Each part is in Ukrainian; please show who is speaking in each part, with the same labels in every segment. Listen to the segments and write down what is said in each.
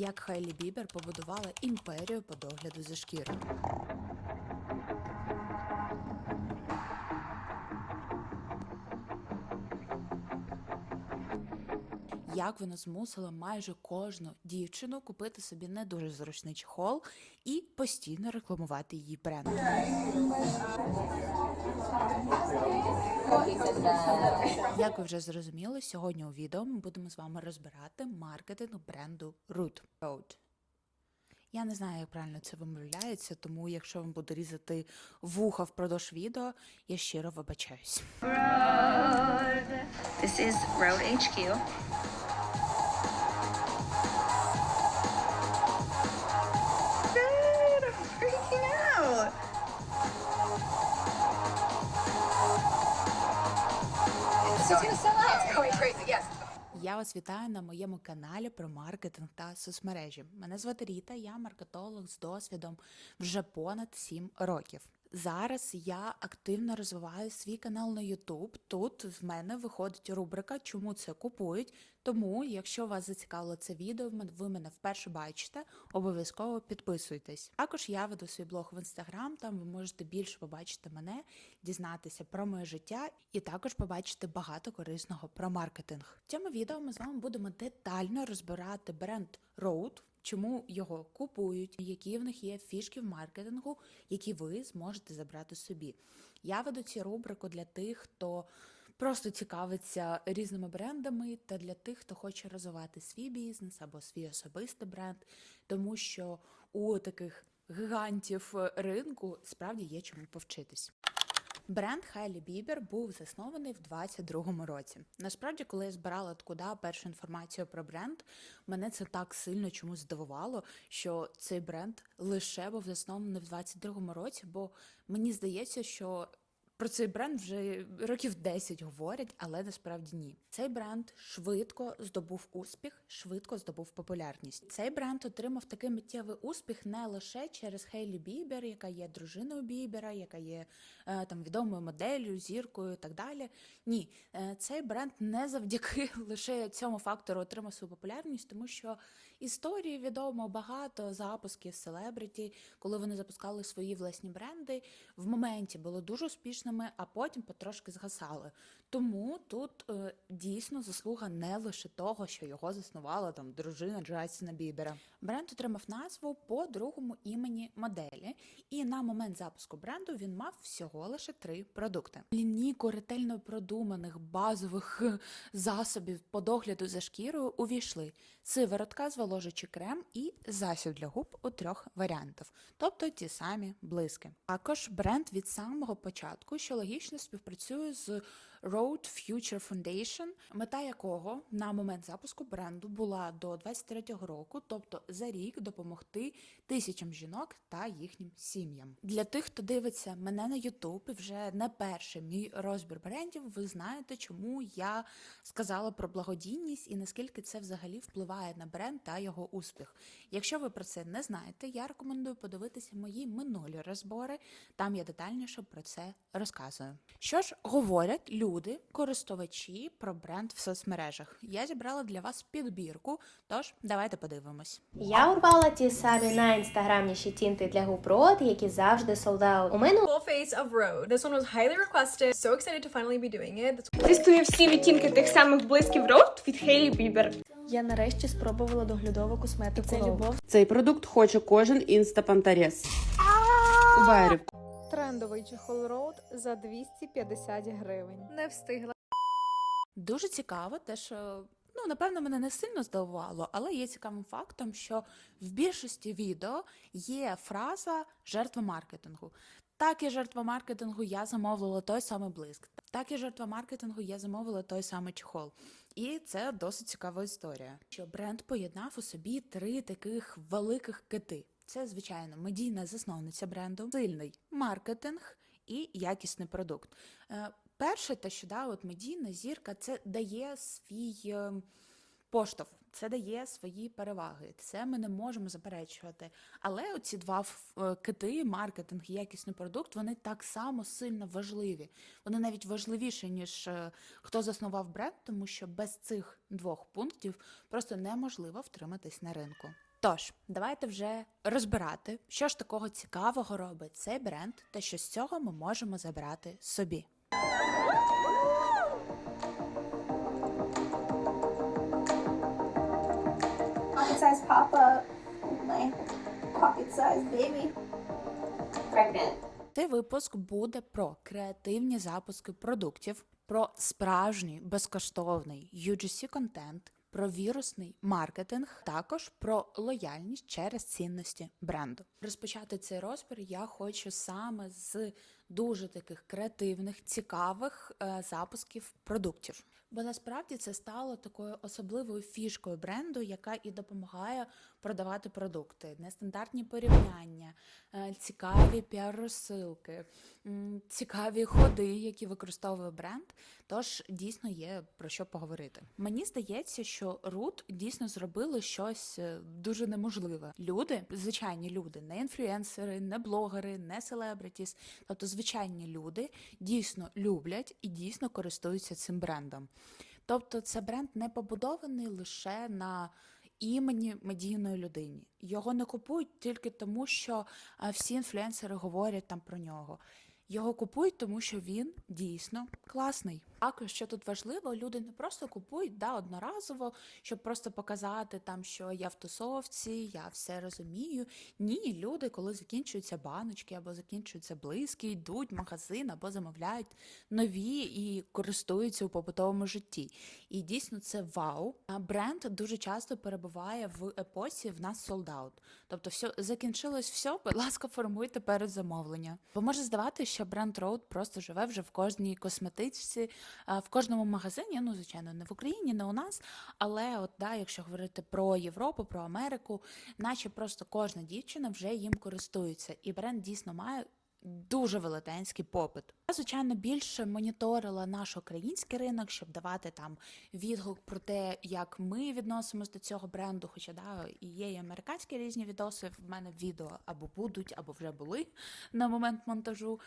Speaker 1: Як Хайлі Бібер побудувала імперію по догляду за шкірою. Як вона змусила майже кожну дівчину купити собі не дуже зручний чехол і постійно рекламувати її бренд. Як ви вже зрозуміли, сьогодні у відео ми будемо з вами розбирати маркетинг бренду Root. Road. Я не знаю, як правильно це вимовляється, тому якщо вам буду різати вуха впродовж відео, я щиро вибачаюсь.
Speaker 2: This is Road HQ.
Speaker 1: Я вас вітаю на моєму каналі про маркетинг та соцмережі. Мене звати Ріта, я маркетолог з досвідом вже понад 7 років. Зараз я активно розвиваю свій канал на YouTube. Тут в мене виходить рубрика Чому це купують. Тому, якщо вас зацікавило це відео, ви мене вперше бачите, обов'язково підписуйтесь. Також я веду свій блог в інстаграм, там ви можете більше побачити мене, дізнатися про моє життя і також побачити багато корисного про маркетинг. В цьому відео ми з вами будемо детально розбирати бренд Road, чому його купують, які в них є фішки в маркетингу, які ви зможете забрати собі. Я веду цю рубрику для тих, хто просто цікавиться різними брендами, та для тих, хто хоче розвивати свій бізнес або свій особистий бренд, тому що у таких гігантів ринку справді є чому повчитись. Бренд Хайлі Бібер був заснований в 22-му році. Насправді, коли я збирала откуда першу інформацію про бренд, мене це так сильно чомусь здивувало, що цей бренд лише був заснований в 22-му році, бо мені здається, що про цей бренд вже років 10 говорять, але насправді ні. Цей бренд швидко здобув успіх, швидко здобув популярність. Цей бренд отримав такий миттєвий успіх не лише через Хейлі Бібер, яка є дружиною Бібера, яка є е, там відомою моделлю, зіркою і так далі. Ні, е, цей бренд не завдяки лише цьому фактору отримав свою популярність, тому що історії відомо багато запусків селебриті, коли вони запускали свої власні бренди, в моменті були дуже успішними, а потім потрошки згасали. Тому тут е, дійсно заслуга не лише того, що його заснувала там дружина Джастіна Бібера. Бренд отримав назву по другому імені моделі, і на момент запуску бренду він мав всього лише три продукти: лінійку ретельно продуманих базових е, засобів по догляду за шкірою увійшли сиворотка, зволожуючий крем і засіб для губ у трьох варіантів, тобто ті самі блиски. Також бренд від самого початку, що логічно співпрацює з Road Future Foundation, мета якого на момент запуску бренду була до 23-го року, тобто за рік допомогти тисячам жінок та їхнім сім'ям. Для тих, хто дивиться мене на YouTube, і вже не перший мій розбір брендів, ви знаєте, чому я сказала про благодійність і наскільки це взагалі впливає на бренд та його успіх. Якщо ви про це не знаєте, я рекомендую подивитися мої минулі розбори. Там я детальніше про це розказую. Що ж говорять люди, користувачі про бренд в соцмережах? Я зібрала для вас підбірку, тож давайте подивимось.
Speaker 3: Я урвала ті самі найінстаграмніші тінти для губ рот, які завжди солдаут. У мене
Speaker 4: Full face of Road. This one was highly requested. So excited to finally be doing it. That's
Speaker 5: Тестую всі відтінки тих самих блисків рот від Хейлі Бібер.
Speaker 6: Я нарешті спробувала доглядову косметику. Це любов.
Speaker 7: Цей продукт хоче кожен інстапантарес. У байерів.
Speaker 8: Трендовий чехол Роуд за 250 гривень. Не встигла.
Speaker 1: Дуже цікаво, те, що ну напевно мене не сильно здивувало, але є цікавим фактом, що в більшості відео є фраза жертва маркетингу. Так і жертва маркетингу я замовила той самий блиск. Так і жертва маркетингу я замовила той самий чехол. І це досить цікава історія. Що бренд поєднав у собі три таких великих кити. Це, звичайно, медійна засновниця бренду, сильний маркетинг і якісний продукт. Е, Перше, те, що да, от медійна зірка, це дає свій е, поштовх, це дає свої переваги. Це ми не можемо заперечувати. Але оці два е, кити, маркетинг і якісний продукт, вони так само сильно важливі. Вони навіть важливіші, ніж хто заснував бренд, тому що без цих двох пунктів просто неможливо втриматись на ринку. Тож, давайте вже розбирати, що ж такого цікавого робить цей бренд, та що з цього ми можемо забрати собі.
Speaker 9: size up, my pocket size baby. Pregnant.
Speaker 1: Цей випуск буде про креативні запуски продуктів, про справжній безкоштовний UGC контент, про вірусний маркетинг, також про лояльність через цінності бренду. Розпочати цей розбір я хочу саме з дуже таких креативних, цікавих е, запусків продуктів. Бо насправді це стало такою особливою фішкою бренду, яка і допомагає продавати продукти, нестандартні порівняння, е, цікаві піар-розсилки, цікаві ходи, які використовує бренд. Тож дійсно є про що поговорити. Мені здається, що Рут дійсно зробили щось е, дуже неможливе. Люди, звичайні люди, не інфлюенсери, не блогери, не селебритіс, тобто звичайні люди дійсно люблять і дійсно користуються цим брендом. Тобто, це бренд не побудований лише на імені медійної людини. Його не купують тільки тому, що всі інфлюенсери говорять там про нього. Його купують, тому що він дійсно класний. Також, що тут важливо, люди не просто купують да, одноразово, щоб просто показати там, що я в тусовці, я все розумію. Ні, люди, коли закінчуються баночки або закінчуються блиски, йдуть в магазин або замовляють нові і користуються у побутовому житті. І дійсно це вау. Бренд дуже часто перебуває в епосі в нас солдаут. Тобто, все закінчилось все, будь ласка, формуйте перед замовлення. Бо може здавати, що бренд Road просто живе вже в кожній косметичці, в кожному магазині. Ну, звичайно, не в Україні, не у нас. Але от да, якщо говорити про Європу, про Америку, наче просто кожна дівчина вже їм користується, і бренд дійсно має. Дуже велетенський попит. Я, звичайно, більше моніторила наш український ринок, щоб давати там відгук про те, як ми відносимось до цього бренду. Хоча да, і є і американські різні відоси. В мене відео або будуть, або вже були на момент монтажу.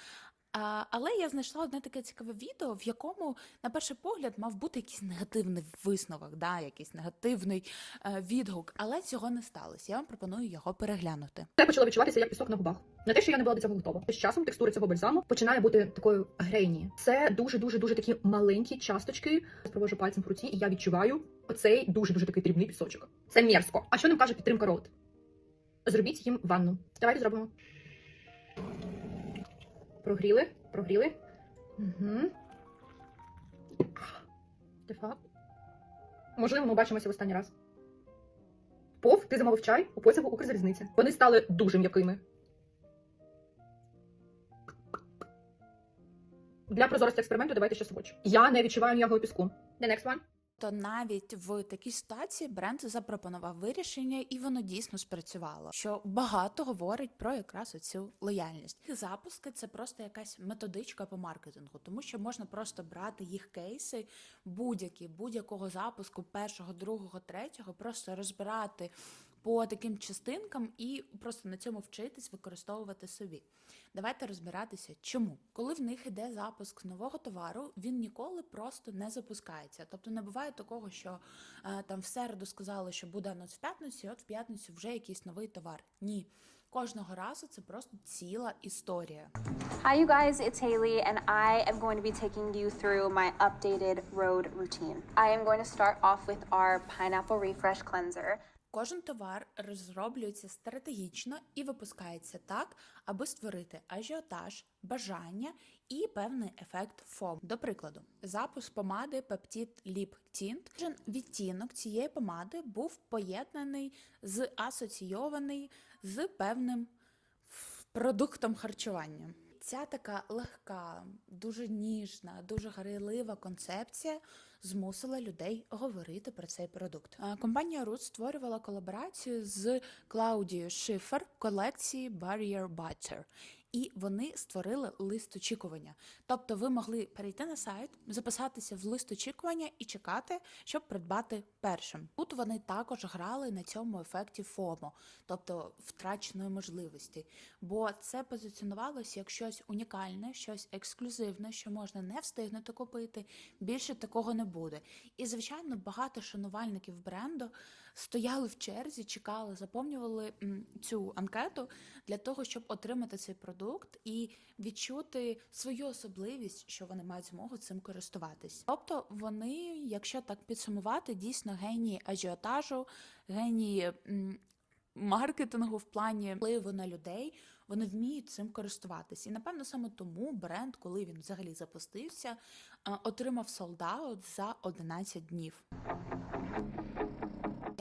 Speaker 1: Але я знайшла одне таке цікаве відео, в якому, на перший погляд, мав бути якийсь негативний висновок, да, якийсь негативний е, відгук, але цього не сталося. Я вам пропоную його переглянути.
Speaker 10: Це почало відчуватися як пісок на губах. Не те, що я не була до цього готова. З часом текстура цього бальзаму починає бути такою грейні. Це дуже дуже дуже такі маленькі часточки. Я Провожу пальцем в руці, і я відчуваю оцей дуже дуже такий дрібний пісочок. Це мерзко. А що нам каже підтримка рот? Зробіть їм ванну. Давайте зробимо. Прогріли, прогріли. Угу. Дефакт. Можливо, ми бачимося в останній раз. Пов, ти замовив чай у потягу Укрзалізниці. Вони стали дуже м'якими. Для прозорості експерименту давайте ще сводч. Я не відчуваю ніякого піску. The next one.
Speaker 1: То навіть в такій ситуації бренд запропонував вирішення, і воно дійсно спрацювало. Що багато говорить про якраз оцю лояльність. Запуски це просто якась методичка по маркетингу, тому що можна просто брати їх кейси, будь-які будь-якого запуску, першого, другого, третього, просто розбирати. По таким частинкам і просто на цьому вчитись використовувати собі. Давайте розбиратися, чому. Коли в них іде запуск нового товару, він ніколи просто не запускається. Тобто не буває такого, що е, там в середу сказали, що буде анонс в п'ятницю, і от в п'ятницю вже якийсь новий товар. Ні. Кожного разу це просто ціла історія.
Speaker 11: Hi, you guys, it's Haley, and I am going to be taking you through my updated road routine. I am going to start off with our pineapple refresh cleanser.
Speaker 1: Кожен товар розроблюється стратегічно і випускається так, аби створити ажіотаж, бажання і певний ефект ФОМ. До прикладу, запуск помади Peptid Lip Tint. Кожен відтінок цієї помади був поєднаний з асоційований з певним продуктом харчування. Ця така легка, дуже ніжна, дуже грайлива концепція змусила людей говорити про цей продукт. Компанія Root створювала колаборацію з Клаудією Шифер колекції Barrier Butter. І вони створили лист очікування. Тобто ви могли перейти на сайт, записатися в лист очікування і чекати, щоб придбати першим. Тут вони також грали на цьому ефекті ФОМО, тобто втраченої можливості. Бо це позиціонувалося як щось унікальне, щось ексклюзивне, що можна не встигнути купити. Більше такого не буде. І звичайно, багато шанувальників бренду стояли в черзі, чекали, заповнювали цю анкету для того, щоб отримати цей продукт і відчути свою особливість, що вони мають змогу цим користуватись. Тобто вони, якщо так підсумувати, дійсно генії ажіотажу, генії. Маркетингу в плані впливу на людей вони вміють цим користуватись. І напевно саме тому бренд, коли він взагалі запустився, е, отримав солдаут за 11 днів.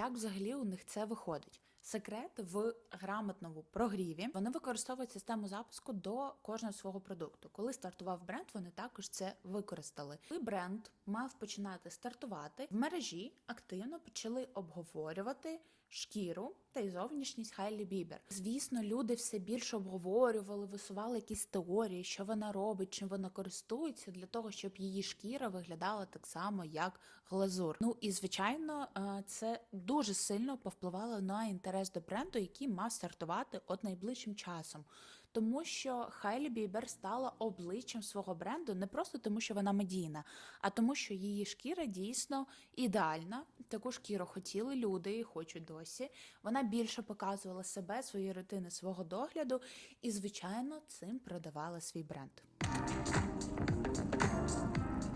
Speaker 1: Як взагалі у них це виходить? Секрет в грамотному прогріві. Вони використовують систему запуску до кожного свого продукту. Коли стартував бренд, вони також це використали. Коли бренд мав починати стартувати, в мережі активно почали обговорювати шкіру та й зовнішність Хайлі Бібер. Звісно, люди все більше обговорювали, висували якісь теорії, що вона робить, чим вона користується, для того, щоб її шкіра виглядала так само, як глазур. Ну і звичайно, е, це дуже сильно повпливало на інтерес до бренду, який мав стартувати от найближчим часом. Тому що Хайлі Бібер стала обличчям свого бренду не просто тому, що вона медійна, а тому, що її шкіра дійсно ідеальна. Таку шкіру хотіли люди і хочуть досі. Вона більше показувала себе, свої ретини, свого догляду, і, звичайно, цим продавала свій бренд.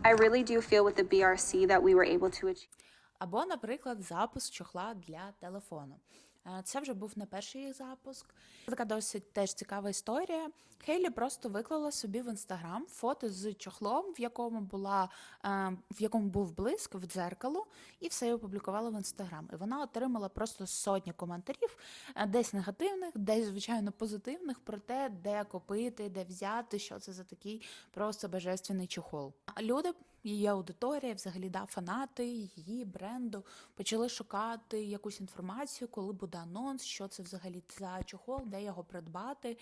Speaker 11: I really do feel with the BRC that we were able to achieve.
Speaker 1: Або, наприклад, запуск чохла для телефону. Е, Це вже був не перший їх запуск. Така досить теж цікава історія. Хейлі просто виклала собі в інстаграм фото з чохлом, в якому була е, в якому був блиск в дзеркало, і все опублікувала в інстаграм. І вона отримала просто сотні коментарів, е, десь негативних, десь звичайно позитивних, про те, де купити, де взяти, що це за такий просто божественний чохол. Люди її аудиторія, взагалі да, фанати її бренду почали шукати якусь інформацію, коли буде анонс, що це взагалі за чохол, де його придбати.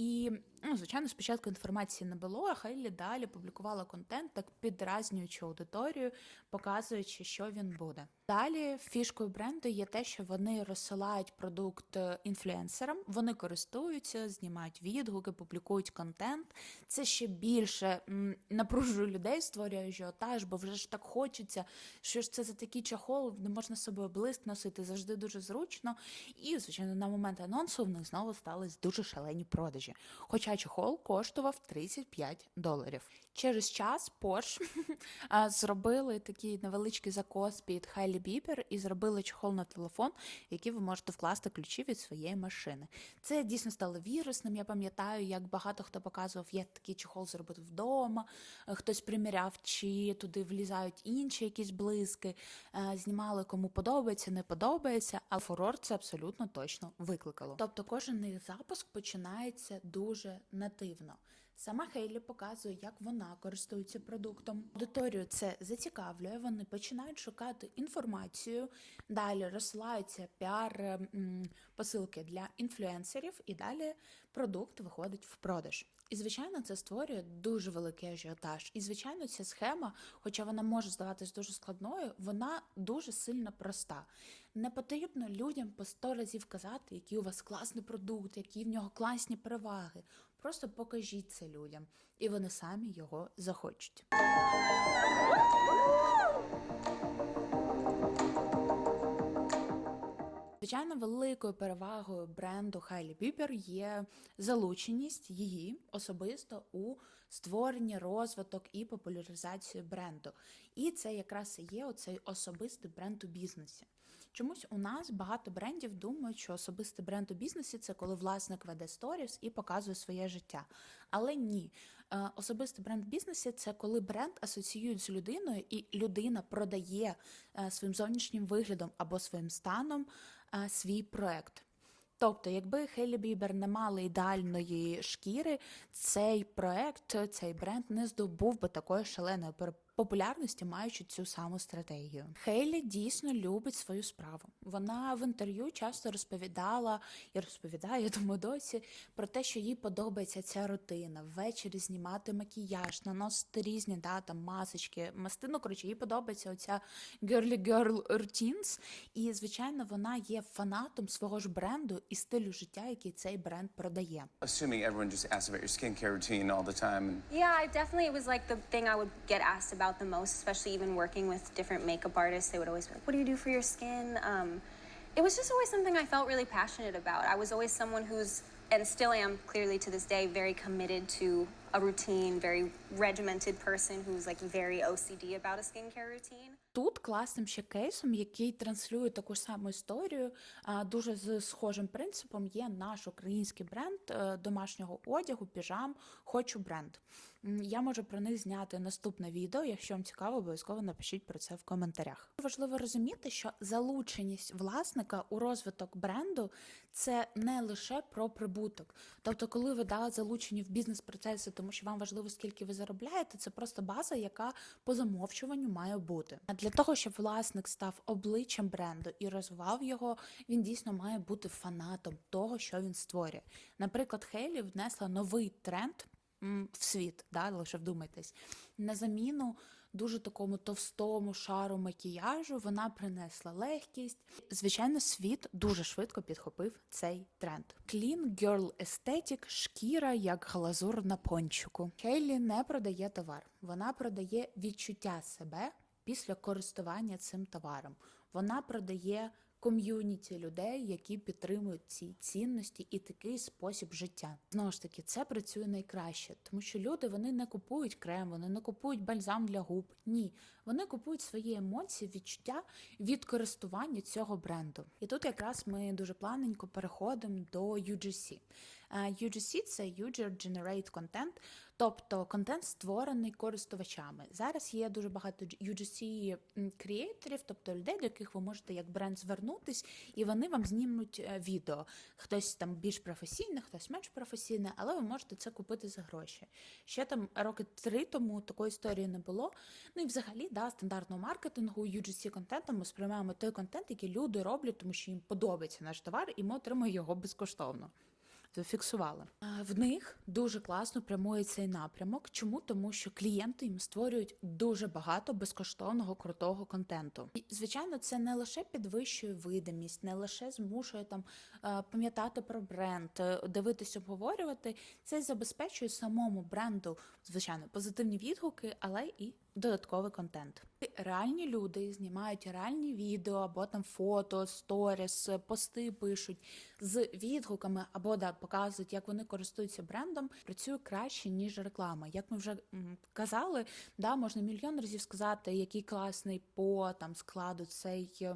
Speaker 1: І, ну, звичайно, спочатку інформації не було, а Хейлі далі публікувала контент, так підразнюючи аудиторію, показуючи, що він буде. Далі фішкою бренду є те, що вони розсилають продукт е, інфлюенсерам, вони користуються, знімають відгуки, публікують контент. Це ще більше напружує людей, створює ажіотаж, бо вже ж так хочеться. Що ж це за такий чохол, не можна з блиск носити, завжди дуже зручно. І, звичайно, на момент анонсу в них знову стались дуже шалені продажі. Хоча чохол коштував 35 доларів. Через час Porsche зробили такий невеличкий закос під Хайлі Бібер і зробили чохол на телефон, який ви можете вкласти ключі від своєї машини. Це дійсно стало вірусним. Я пам'ятаю, як багато хто показував, як такий чохол зробити вдома. е, Хтось приміряв, чи туди влізають інші якісь блиски, е, знімали кому подобається, не подобається. А фурор це абсолютно точно викликало. Тобто кожен запуск починається дуже нативно. Сама Хейлі показує, як вона користується продуктом. Аудиторію це зацікавлює. Вони починають шукати інформацію. Далі розсилаються піар посилки для інфлюенсерів, і далі продукт виходить в продаж. І звичайно, це створює дуже великий ажіотаж. І звичайно, ця схема, хоча вона може здаватись дуже складною, вона дуже сильно проста. Не потрібно людям по сто разів казати, який у вас класний продукт, які в нього класні переваги. Просто покажіть це людям, і вони самі його захочуть. Звичайно, великою перевагою бренду Хайлі Бібер є залученість її особисто у створенні, розвиток і популяризацію бренду. І це якраз і є оцей особистий бренд у бізнесі. Чомусь у нас багато брендів думають, що особистий бренд у бізнесі це коли власник веде сторіс і показує своє життя. Але ні, Е, особистий бренд в бізнесі це коли бренд асоціюють з людиною, і людина продає е, своїм зовнішнім виглядом або своїм станом е, свій проект. Тобто, якби Хейлі Бібер не мали ідеальної шкіри, цей проект, цей бренд не здобув би такої шаленої популярності, маючи цю саму стратегію. Хейлі дійсно любить свою справу. Вона в інтерв'ю часто розповідала і розповідає, я думаю, досі про те, що їй подобається ця рутина. Ввечері знімати макіяж, наносити різні да, там, масочки, мастину. Коротше, їй подобається оця girly girl routines. І, звичайно, вона є фанатом свого ж бренду і стилю життя, який цей бренд продає.
Speaker 12: Assuming everyone just asks about your skincare routine all the time.
Speaker 11: Yeah, I definitely it was like the thing I would get asked about about the most, especially even working with different makeup artists. They would always be like, What do you do for your skin? Um, it was just always something I felt really passionate about. I was always someone who's, and still am clearly to this day, very committed to a routine, very regimented person who's like very OCD about a skincare routine.
Speaker 1: Тут класним ще кейсом, який транслює таку саму історію, дуже з схожим принципом є наш український бренд е, домашнього одягу, піжам, хочу бренд. Я можу про них зняти наступне відео. Якщо вам цікаво, обов'язково напишіть про це в коментарях. Важливо розуміти, що залученість власника у розвиток бренду це не лише про прибуток. Тобто, коли ви да, залучені в бізнес-процеси, тому що вам важливо, скільки ви заробляєте, це просто база, яка по замовчуванню має бути. А для того, щоб власник став обличчям бренду і розвивав його, він дійсно має бути фанатом того, що він створює. Наприклад, Хейлі внесла новий тренд в світ, да, лише вдумайтесь, на заміну дуже такому товстому шару макіяжу вона принесла легкість. Звичайно, світ дуже швидко підхопив цей тренд. Clean Girl Aesthetic – шкіра як глазур на пончику. Хейлі не продає товар, вона продає відчуття себе після користування цим товаром. Вона продає ком'юніті людей, які підтримують ці цінності і такий спосіб життя. Знову ж таки, це працює найкраще, тому що люди вони не купують крем, вони не купують бальзам для губ. Ні, вони купують свої емоції, відчуття від користування цього бренду. І тут якраз ми дуже плавненько переходимо до UGC. UGC – це User Generate Content, тобто контент створений користувачами. Зараз є дуже багато UGC креаторів, тобто людей, до яких ви можете як бренд звернутись, і вони вам знімуть е, відео. Хтось там більш професійний, хтось менш професійний, але ви можете це купити за гроші. Ще там роки три тому такої історії не було. Ну і взагалі, да, стандартного маркетингу UGC контентом ми сприймаємо той контент, який люди роблять, тому що їм подобається наш товар, і ми отримуємо його безкоштовно. Зафіксували. В них дуже класно прямує цей напрямок. Чому? Тому що клієнти їм створюють дуже багато безкоштовного крутого контенту. І звичайно, це не лише підвищує видимість, не лише змушує там е, пам'ятати про бренд, е, дивитись, обговорювати. Це забезпечує самому бренду, звичайно, позитивні відгуки, але і додатковий контент. Реальні люди знімають реальні відео або там фото, сторіс, пости пишуть з відгуками або да показують, як вони користуються брендом. Працює краще ніж реклама. Як ми вже казали, да можна мільйон разів сказати, який класний по там складу цей.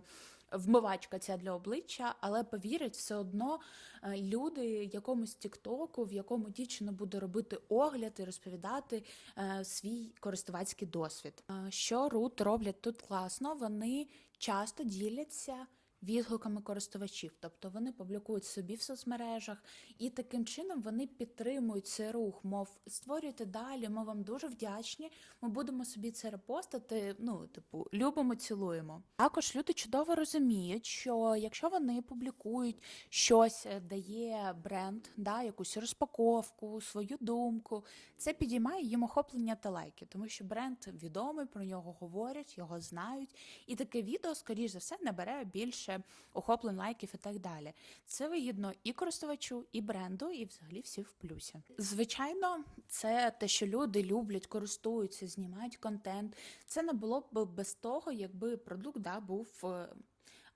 Speaker 1: Вмивачка ця для обличчя, але повірять, все одно е, люди якомусь тіктоку, в якому дівчина буде робити огляд і розповідати е, свій користувацький досвід. Е, Що Рут роблять тут класно, вони часто діляться відгуками користувачів, тобто вони публікують собі в соцмережах, і таким чином вони підтримують цей рух, мов створюйте далі. Ми вам дуже вдячні. Ми будемо собі це репостити. Ну, типу, любимо, цілуємо. Також люди чудово розуміють, що якщо вони публікують щось, е, дає бренд, да, якусь розпаковку, свою думку, це підіймає їм охоплення та лайки, тому що бренд відомий, про нього говорять, його знають, і таке відео, скоріш за все, набере більше охоплень, лайків і так далі. Це вигідно і користувачу, і бренду, і взагалі всі в плюсі. Звичайно, це те, що люди люблять, користуються, знімають контент. Це не було б без того, якби продукт да, був е,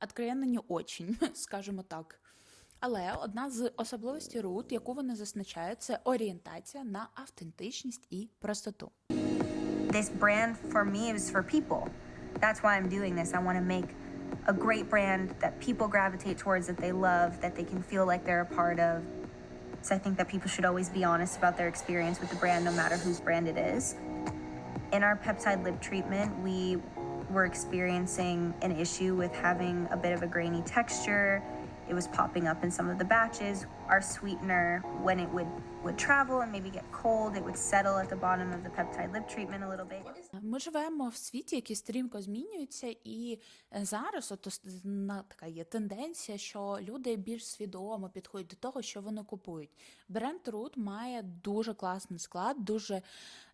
Speaker 1: откровенно очень, скажімо так. Але одна з особливостей рут, яку вони зазначають, це орієнтація на автентичність і простоту.
Speaker 2: This brand for me is for people. That's why I'm doing this. I want to make a great brand that people gravitate towards, that they love, that they can feel like they're a part of. So I think that people should always be honest about their experience with the brand, no matter whose brand it is. In our peptide lip treatment, we were experiencing an issue with having a bit of a grainy texture. It was popping up in some of the batches. Our sweetener, when it would, would travel and maybe get cold, it would settle at the bottom of the peptide lip treatment a little bit.
Speaker 1: Ми живемо в світі, який стрімко змінюється, і е, зараз от ос- на така є тенденція, що люди більш свідомо підходять до того, що вони купують. Бренд Root має дуже класний склад, дуже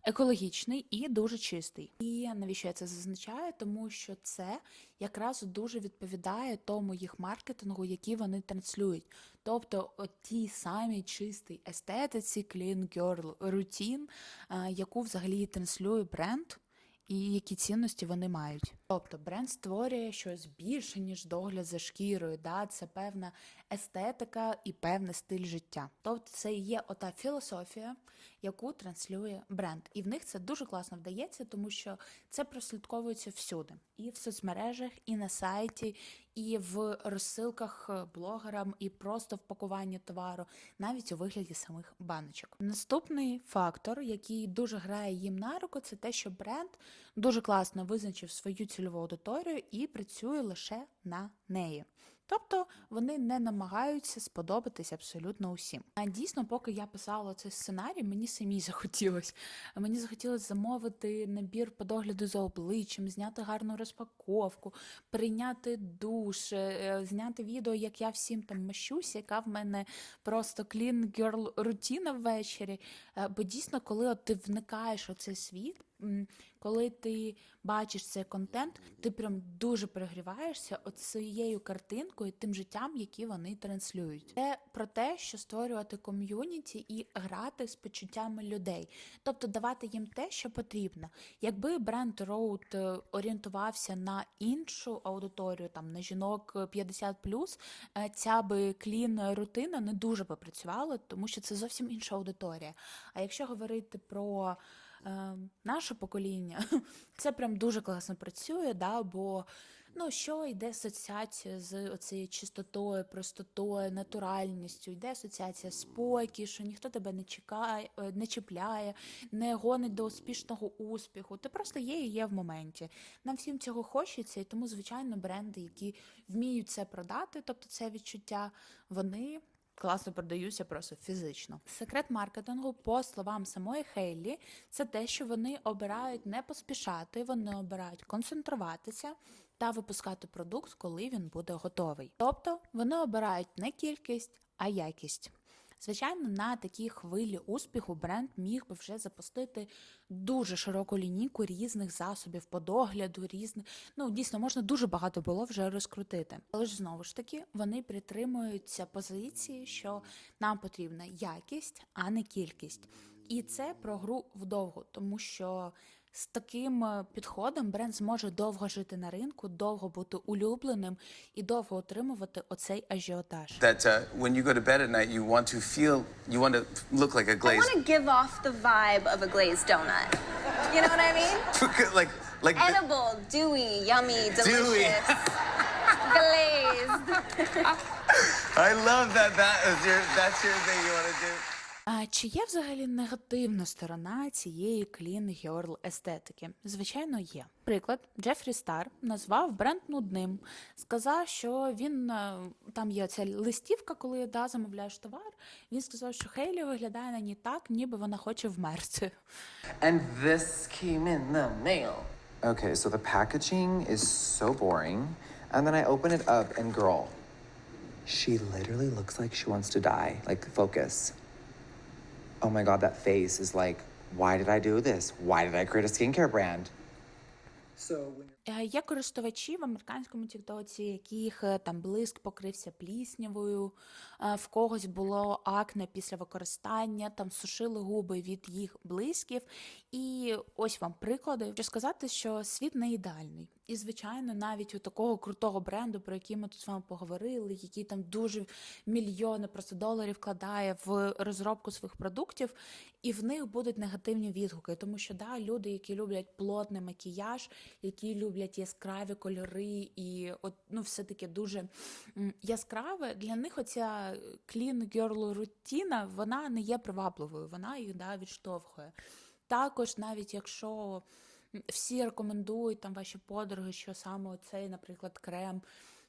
Speaker 1: екологічний і дуже чистий. І навіщо я це зазначаю? Тому що це якраз дуже відповідає тому їх маркетингу, який вони транслюють. Тобто, от тій самій чистій естетиці, clean girl routine, е, яку взагалі транслює бренд. і які цінності вони мають. Тобто бренд створює щось більше, ніж догляд за шкірою. Да? Це певна естетика і певний стиль життя. Тобто це є ота філософія, яку транслює бренд. І в них це дуже класно вдається, тому що це прослідковується всюди. І в соцмережах, і на сайті, і в розсилках е, блогерам, і просто в пакуванні товару, навіть у вигляді самих баночок. Наступний фактор, який дуже грає їм на руку, це те, що бренд дуже класно визначив свою цільову аудиторію і працює лише на неї. Тобто вони не намагаються сподобатись абсолютно усім. А дійсно, поки я писала цей сценарій, мені самі захотілось. Мені захотілося замовити набір по догляду за обличчям, зняти гарну розпаковку, прийняти душ, е, зняти відео, як я всім там мащусь, яка в мене просто clean girl рутина ввечері. Е, Бо дійсно, коли от ти вникаєш у цей світ, коли ти бачиш цей контент, ти прям дуже перегріваєшся цією картинкою, тим життям, які вони транслюють. Це про те, що створювати ком'юніті і грати з почуттями людей, тобто давати їм те, що потрібно. Якби бренд Road е, орієнтувався на іншу аудиторію, там на жінок 50+, е, ця би клін рутина не дуже би працювала, тому що це зовсім інша аудиторія. А якщо говорити про е, наше покоління, це прям дуже класно працює, да, бо ну, що йде асоціація з оцією чистотою, простотою, натуральністю, йде асоціація спокій, що ніхто тебе не чекає, е, не чіпляє, не гонить до успішного успіху. Ти просто є і є в моменті. Нам всім цього хочеться, і тому, звичайно, бренди, які вміють це продати, тобто це відчуття, вони класно продаються просто фізично. Секрет маркетингу, по словам самої Хейлі, це те, що вони обирають не поспішати, вони обирають концентруватися та випускати продукт, коли він буде готовий. Тобто вони обирають не кількість, а якість. Звичайно, на такій хвилі успіху бренд міг би вже запустити дуже широку лінійку різних засобів по догляду, різних. Ну, дійсно, можна дуже багато було вже розкрутити. Але ж знову ж таки, вони притримуються позиції, що нам потрібна якість, а не кількість. І це про гру вдовгу, тому що з таким е, підходом бренд зможе довго жити на ринку, довго бути улюбленим і довго отримувати оцей ажіотаж.
Speaker 12: That uh, when you go to bed at night, you want to feel, you want to look like a glazed.
Speaker 11: I want to give off the vibe of a glazed donut. You know what I mean?
Speaker 12: like like
Speaker 11: Edible, dewy, yummy, delicious,
Speaker 12: Dewy.
Speaker 11: glazed.
Speaker 12: I love that. That is your that's your thing you want to do.
Speaker 1: А чи є взагалі негативна сторона цієї клін герл естетики? Звичайно, є. Приклад, Джефрі Стар назвав бренд нудним, сказав, що він е, там є ця листівка, коли да, замовляєш товар. Він сказав, що Хейлі виглядає на ній так, ніби вона хоче вмерти.
Speaker 13: And this came in the mail. Okay, so the packaging is so boring. And then I open it up, and girl, she literally looks like she wants to die. Like, focus. Oh my god, that face is like, why did I do this? Why did I create a skincare brand? So when
Speaker 1: Є користувачі в американському тіктоці, яких е, там блиск покрився пліснявою, е, в когось було акне після використання, там сушили губи від їх блисків. І ось вам приклади. Хочу сказати, що світ не ідеальний. І, звичайно, навіть у такого крутого бренду, про який ми тут з вами поговорили, який там дуже мільйони просто доларів вкладає в розробку своїх продуктів, і в них будуть негативні відгуки, тому що да, люди, які люблять плотний макіяж, які люблять яскраві кольори, і от ну все таки дуже яскраве. Для них оця clean girl рутіна, вона не є привабливою, вона їх да, відштовхує. Також, навіть якщо всі рекомендують там ваші подруги, що саме цей, наприклад, крем.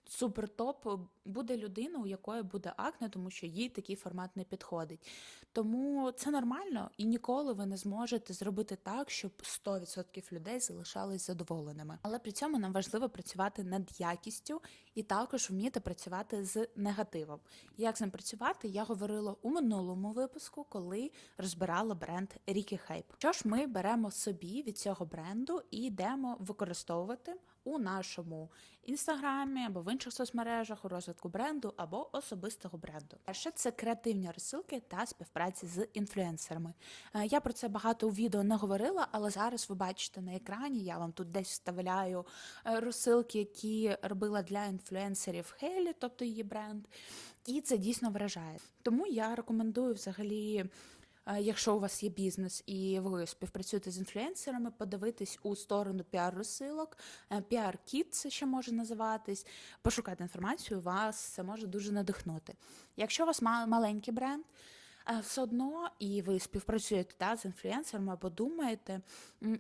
Speaker 1: Супер топ буде людина, у якої буде акне, тому що їй такий формат не підходить. Тому це нормально, і ніколи ви не зможете зробити так, щоб 100% людей залишались задоволеними. Але при цьому нам важливо працювати над якістю і також вміти працювати з негативом. Як з ним працювати, я говорила у минулому випуску, коли розбирала бренд Рікі Хайп. Що ж ми беремо собі від цього бренду і йдемо використовувати у нашому інстаграмі або в інших соцмережах у розвитку бренду або особистого бренду. Перше це креативні розсилки та співпраці з інфлюенсерами. Е, Я про це багато у відео не говорила, але зараз ви бачите на екрані. Я вам тут десь вставляю е, розсилки, які робила для інфлюенсерів Хейлі, тобто її бренд. І це дійсно вражає. Тому я рекомендую взагалі. Якщо у вас є бізнес і ви співпрацюєте з інфлюенсерами, подивитись у сторону піар-розсилок, е, піар-кіт це ще може називатись, пошукати інформацію, вас це може дуже надихнути. Якщо у вас ма- маленький бренд, все одно і ви співпрацюєте та, з інфлюенсерами або думаєте,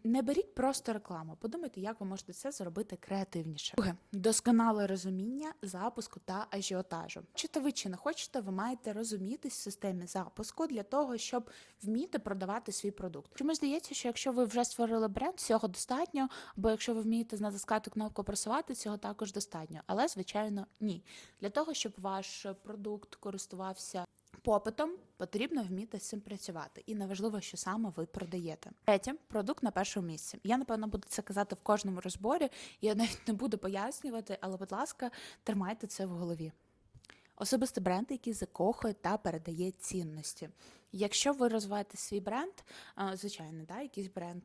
Speaker 1: не беріть просто рекламу, подумайте, як ви можете це зробити креативніше. Друге, досконале розуміння запуску та ажіотажу. Чи ви чи не хочете, ви маєте розумітись в системі запуску для того, щоб вміти продавати свій продукт. Чомусь здається, що якщо ви вже створили бренд, цього достатньо, бо якщо ви вмієте натискати кнопку просувати, цього також достатньо. Але звичайно, ні. Для того, щоб ваш продукт користувався попитом, потрібно вміти з цим працювати. І неважливо, що саме ви продаєте. Третє, продукт на першому місці. Я напевно буду це казати в кожному розборі. Я навіть не буду пояснювати, але, будь ласка, тримайте це в голові. Особистий бренд, який закохує та передає цінності. Якщо ви розвиваєте свій бренд, звичайно, да, якийсь бренд,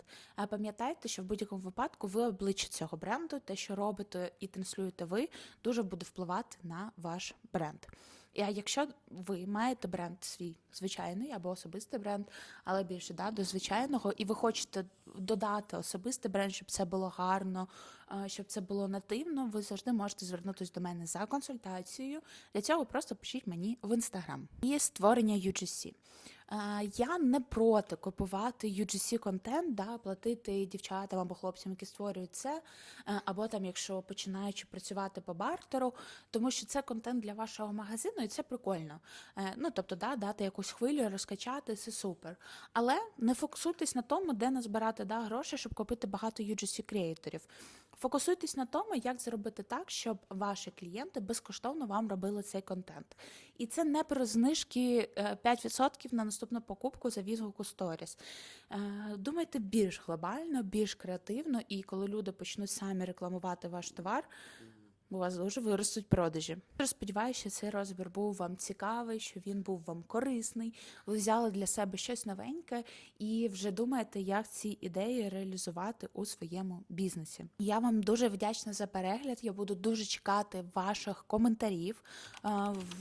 Speaker 1: пам'ятайте, що в будь-якому випадку ви обличчя цього бренду, те, що робите і транслюєте ви, дуже буде впливати на ваш бренд. І якщо ви маєте бренд свій звичайний або особистий бренд, але більше да, до звичайного, і ви хочете додати особистий бренд, щоб це було гарно, щоб це було нативно, ви завжди можете звернутися до мене за консультацією. Для цього просто пишіть мені в інстаграм. І створення UGC. Я не проти купувати UGC контент, да, платити дівчатам або хлопцям, які створюють це, е, або там, якщо починаючи працювати по бартеру, тому що це контент для вашого магазину, і це прикольно. Е, Ну тобто, да, дати якусь хвилю, розкачати, це супер. Але не фокусуйтесь на тому, де назбирати да, гроші, щоб купити багато UGC креаторів. Фокусуйтесь на тому, як зробити так, щоб ваші клієнти безкоштовно вам робили цей контент. І це не про знижки е, 5% на наступну покупку за відгук у сторіс. Е, Думайте більш глобально, більш креативно, і коли люди почнуть самі рекламувати ваш товар. У вас дуже виростуть продажі. Сподіваюся, що цей розбір був вам цікавий, що він був вам корисний. Ви взяли для себе щось новеньке і вже думаєте, як ці ідеї реалізувати у своєму бізнесі. Я вам дуже вдячна за перегляд. Я буду дуже чекати ваших коментарів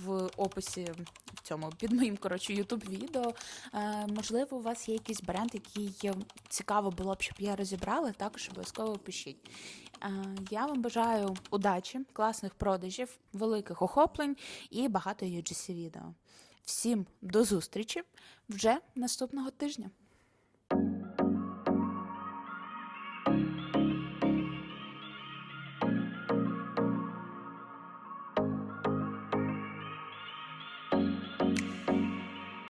Speaker 1: в описі в цьому під моїм коротше youtube відео. Е, Можливо, у вас є якийсь бренд, який е, цікаво було б, щоб я розібрала. Також обов'язково пишіть. Я вам бажаю удачі, класних продажів, великих охоплень і багато UGC відео. Всім до зустрічі вже наступного тижня.